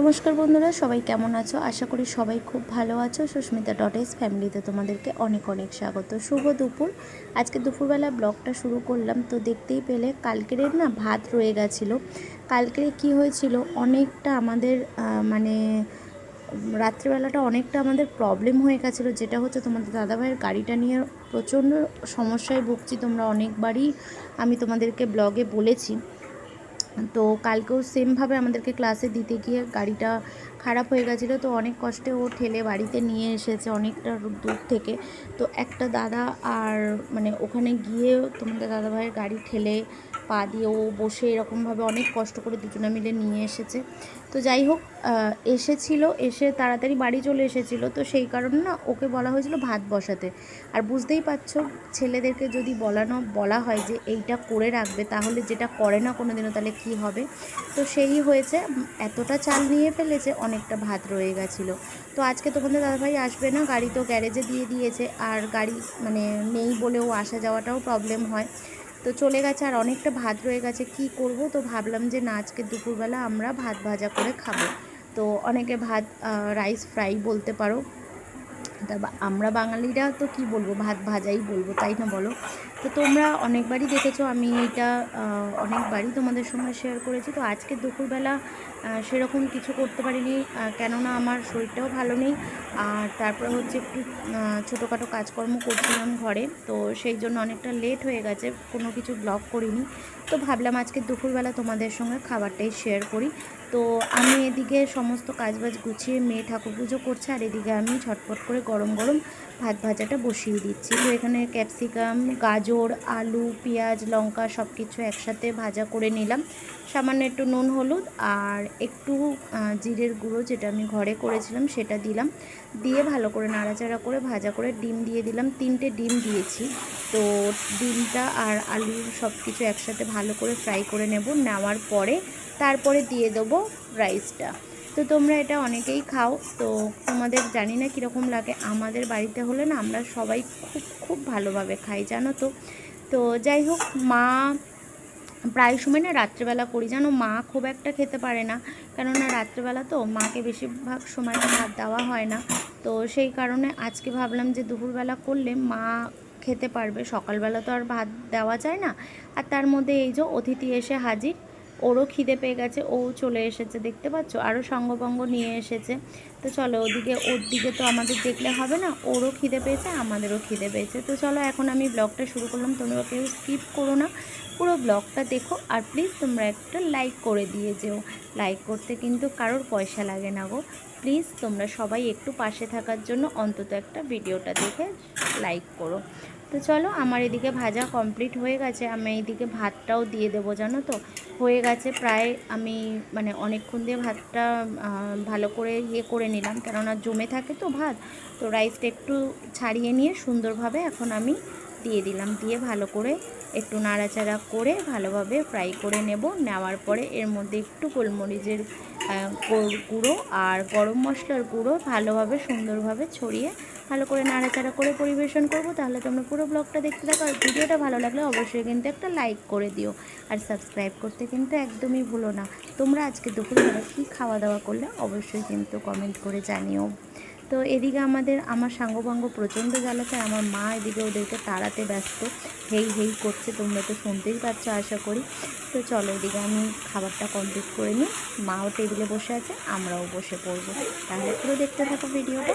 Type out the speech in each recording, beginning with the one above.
নমস্কার বন্ধুরা, সবাই কেমন আছো? আশা করি সবাই খুব ভালো আছো। সুস্মিতা ডট এস ফ্যামিলিতে তোমাদেরকে অনেক অনেক স্বাগত। শুভ দুপুর। আজকে দুপুরবেলা ব্লগটা শুরু করলাম। তো দেখতেই পেলে কালকের না ভাত রয়ে গেছিল। কালকে কি হয়েছিল? অনেকটা আমাদের মানে রাত্রিবেলাটা অনেকটা আমাদের প্রবলেম হয়ে গেছিল। যেটা হচ্ছে তোমাদের দাদাভাইয়ের গাড়িটা নিয়ে প্রচণ্ড সমস্যায় ভুগছি। তোমরা অনেকবারই আমি তোমাদেরকে ব্লগে বলেছি। তো কালকেও সেমভাবে আমাদেরকে ক্লাসে দিতে গিয়ে গাড়িটা খারাপ হয়ে গেছিল, তো অনেক কষ্টে ও ঠেলে বাড়িতে নিয়ে এসেছে অনেকটা দূর থেকে। তো একটা দাদা আর মানে ওখানে গিয়ে তোমাদের দাদাভাইয়ের গাড়ি ঠেলে পা দিয়ে ও বসে এরকমভাবে অনেক কষ্ট করে দুজনে মিলে নিয়ে এসেছে। তো যাই হোক এসেছিল, এসে তাড়াতাড়ি বাড়ি চলে এসেছিল। তো সেই কারণে না ওকে বলা হয়েছিল ভাত বসাতে। আর বুঝতেই পারছ, ছেলেদেরকে যদি বলানো, বলা হয় যে এইটা করে রাখবে, তাহলে যেটা করে না কোনো দিনও তাহলে কি হবে? তো সেই হয়েছে, এতটা চাল নিয়ে ফেলেছে, অনেকটা ভাত রয়ে গেছিল। তো আজকে তোমাদের দাদাভাই আসবে না, গাড়ি তো গ্যারেজে দিয়ে দিয়েছে। আর গাড়ি মানে নেই বলেও আসা যাওয়াটাও প্রবলেম হয়। তো চলে গেছে আর অনেকটা ভাত রয়ে গেছে। কি করব? তো ভাবলাম যে না, আজকে দুপুরবেলা আমরা ভাত ভাজা করে খাব। তো অনেকে ভাত রাইস ফ্রাই বলতে পারো। তা আমরা বাঙালিরা তো কি বলব? ভাত ভাজাই বলব, তাই না বলো? তো তোমরা অনেকবারই দেখেছ, আমি এটা অনেকবারই তোমাদের সঙ্গে শেয়ার করেছি। তো আজকে দুপুরবেলা সেরকম কিছু করতে পারিনি কেননা আমার শরীরটাও ভালো নেই। আর তারপরে হচ্ছে একটু ছোটোখাটো কাজকর্ম করছিলাম ঘরে, তো সেই জন্য অনেকটা লেট হয়ে গেছে, কোনো কিছু ব্লগ করিনি। তো ভাবলাম আজকে দুপুরবেলা তোমাদের সঙ্গে খাবারটাই শেয়ার করি। তো আমি এদিকে সমস্ত কাজবাজ গুছিয়ে মেয়ে ঠাকুর পুজো করছে, আর এদিকে আমি ঝটপট করে গরম গরম ভাত ভাজাটা বসিয়ে দিচ্ছি। তো এখানে ক্যাপসিকাম গাজর আলু, পেঁয়াজ, লঙ্কা সব কিছু একসাথে ভাজা করে নিলাম। সামান্য একটু নুন, হলুদ আর একটু জিরের গুঁড়ো যেটা আমি ঘরে করেছিলাম সেটা দিলাম। দিয়ে ভালো করে নাড়াচাড়া করে ভাজা করে ডিম দিয়ে দিলাম। তিনটে ডিম দিয়েছি। তো ডিমটা আর আলু সব কিছু একসাথে ভালো করে ফ্রাই করে নেব, নেওয়ার পরে তারপরে দিয়ে দেবো রাইসটা। তো তোমরা এটা অনেকেই খাও। তো তোমাদের জানি না কীরকম লাগে। আমাদের বাড়িতে হলে না আমরা সবাই খুব খুব ভালোভাবে খাই, জানো তো। তো যাই হোক, মা প্রায় সময় না রাত্রেবেলা করি। জানো, মা খুব একটা খেতে পারে না। কেননা রাত্রেবেলা তো মাকে বেশিরভাগ সময় ভাত দেওয়া হয় না। তো সেই কারণে আজকে ভাবলাম যে দুপুরবেলা করলে মা খেতে পারবে। সকালবেলা তো আর ভাত দেওয়া যায় না। আর তার মধ্যে এই যে অতিথি এসে হাজির। ওরও খিদে পেয়ে গেছে, ও চলে এসেছে, দেখতে পাচ্ছ? আরও সঙ্গভঙ্গ নিয়ে এসেছে। তো চলো ওদিকে, ওর দিকে তো আমাদের দেখলে হবে না, ওরও খিদে পেয়েছে, আমাদেরও খিদে পেয়েছে। তো চলো এখন আমি ব্লগটা শুরু করলাম, তোমরা কেউ স্কিপ করো না, পুরো ব্লগটা দেখো, আর প্লিজ তোমরা একটা লাইক করে দিয়ে যেও। লাইক করতে কিন্তু কারোর পয়সা লাগে না গো। প্লিজ তোমরা সবাই একটু পাশে থাকার জন্য অন্তত একটা ভিডিওটা দেখে লাইক করো। তো চলো, আমার এদিকে ভাজা কমপ্লিট হয়ে গেছে। আমি এইদিকে ভাতটাও দিয়ে দেবো, জানো তো? হয়ে গেছে প্রায় আমি মানে অনেকক্ষণ দিয়ে ভাতটা ভালো করে ইয়ে করে নিলাম। কেননা জমে থাকে তো ভাত, তো রাইসটা একটু ছাড়িয়ে নিয়ে সুন্দরভাবে এখন আমি দিয়ে দিলাম। দিয়ে ভালো করে একটু নাড়াচাড়া করে ভালোভাবে ফ্রাই করে নেব। নেওয়ার পরে এর মধ্যে একটু গোলমরিচের গুঁড়ো আর গরম মশলার গুঁড়ো ভালোভাবে, সুন্দরভাবে ছড়িয়ে ভালো করে নাড়াচাড়া করে পরিবেশন করব। তাহলে তোমরা পুরো ব্লগটা দেখতে থাকো আর ভিডিওটা ভালো লাগলে অবশ্যই কিন্তু একটা লাইক করে দিও। আর সাবস্ক্রাইব করতে কিন্তু একদমই ভুলো না। তোমরা আজকে দুপুরবেলা কী খাওয়া দাওয়া করলে অবশ্যই কিন্তু কমেন্ট করে জানিও। তো এদিকে আমাদের, আমার সাঙ্গভঙ্গ প্রচণ্ড জ্বালাতে আমার মা এদিকে ওদেরকে তাড়াতে ব্যস্ত। হেই হেই করছে, তোমরা তো শুনতেই পাচ্ছ, আশা করি। তো চলো এদিকে আমি খাবারটা কমপ্লিট করে নিই। মাও টেবিলে বসে আছে, আমরাও বসে পড়ব। তাহলে পুরো দেখতে থাকো ভিডিওটা।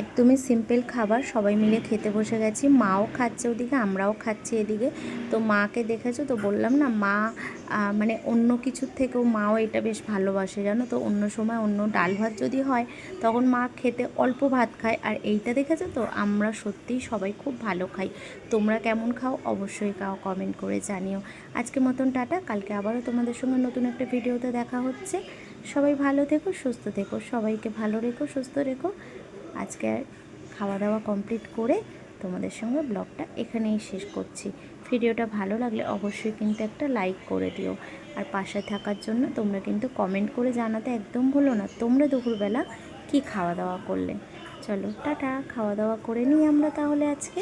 একদমই সিম্পল খাবার, সবাই মিলে খেতে বসে গেছি। মাও খাচ্ছে ওদিকে, আমরাও খাচ্ছি এদিকে। তো মাকে দেখেছ তো বললাম না, মা মানে অন্য কিছুর থেকেও মাও এটা বেশ ভালোবাসে, জানো তো? অন্য সময় অন্য ডাল ভাত যদি হয়, তখন মা খেতে অল্প ভাত খায়। আর এইটা দেখেছ তো? আমরা সত্যিই সবাই খুব ভালো খাই। তোমরা কেমন খাও অবশ্যই খাও কমেন্ট করে জানিও। আজকে মতন টাটা, কালকে আবারও তোমাদের সঙ্গে নতুন একটা ভিডিওতে দেখা হচ্ছে। সবাই ভালো থেকো, সুস্থ থেকো, সবাইকে ভালো রেখো, সুস্থ রেখো। আজকে খাওয়া দাওয়া কমপ্লিট করে তোমাদের সঙ্গে ব্লগটা এখানেই শেষ করছি। ভিডিওটা ভালো লাগলে অবশ্যই কিন্তু একটা লাইক করে দিও। আর পাশে থাকার জন্য তোমরা কিন্তু কমেন্ট করে জানাতে একদম ভুলো না, তোমরা দুপুরবেলা কি খাওয়া দাওয়া করলে? চলো, টাটা খাওয়া দাওয়া করে নিই আমরা তাহলে আজকে।